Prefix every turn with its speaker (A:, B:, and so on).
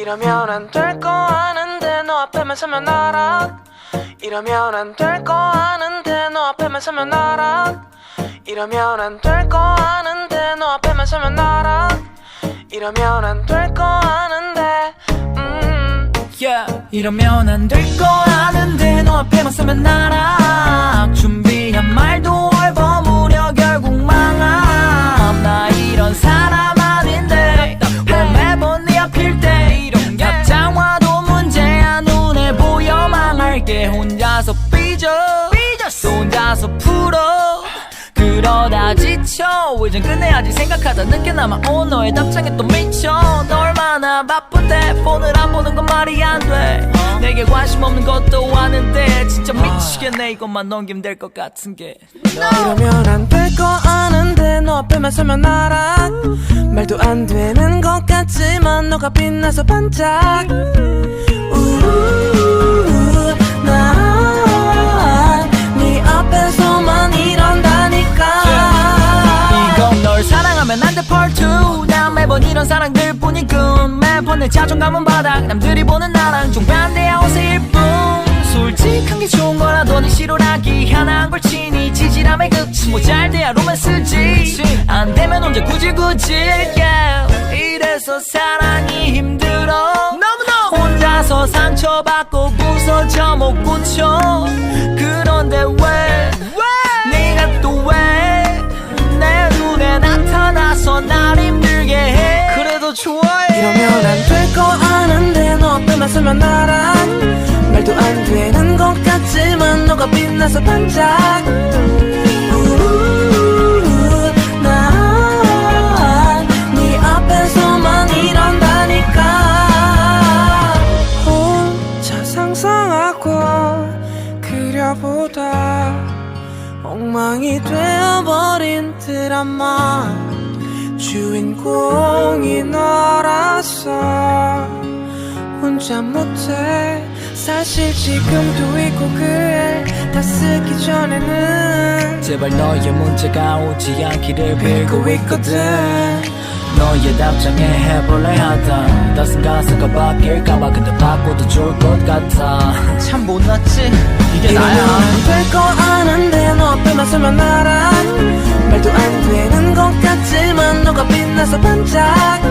A: 이러면 안 될 거 아는데 너 앞에만 서면 알아. 이러면 안 될 거 아는데 너 앞에만 서면 알아. 이러면 안 될 거 아는데 너 앞에만 서면 알아. 이러면 안 될 거 아는데 음.
B: Yeah. 이러면 안 될 거 아는데 망할게 혼자서 삐져. 또 혼자서 풀어. 그러다 지쳐. 이젠 끝내야지 생각하다 늦게 남아 온 너의 답장에 또 미쳐. 너 얼마나 바쁜데 폰을 안 보는 건 말이 안돼. 내게 관심 없는 것도 아는데 진짜 미치겠네. 이것만 넘기면 될 것 같은 게.
A: 이러면 안 될 거 아는데 너 앞에만 서면 알아. 말도 안 되는 것 같지만 너가 빛나서 반짝
B: 내 자존감은 바닥. 남들이 보는 나랑 정반대야 옷일 뿐 솔직한 게 좋은 거라도 네 싫어라기. 하나한 걸 치니 지지람의 극치. 뭐잘 돼야 로맨스지. 안 되면 혼자 굳이 굳이. Yeah. 이래서 사랑이 힘들어. 너무너무. 혼자서 상처받고 부서져 못 고쳐. 그런데 왜? 네가 또 왜? 내 눈에 나타나서 날 힘들게 해. 그래도 좋아해
A: 이러면 안 될 거 아는데 너 서면 알아 말도 안 되는 것 같지만 너가 빛나서 반짝. 난네 앞에서만 이런다니까. 혼자 상상하고 그려보다 엉망이 되어버린 드라마 주인공이 너 라서 혼자 못해. 사실 지금도 있고 그애다 쓰기 전에는
B: 제발 너의 문제가 오지 않기를 빌고
A: 있거든.
B: 너의 답장에 해볼래 하다. 따뜻한 가사가 바뀔까봐 근데 바꿔도 좋을 것 같아. 참 못났지? 이게
A: 이러면 안될거 아는데 너 앞에만 서면 알아. 말도 안 되는 것 같지만 너가 빛나서 반짝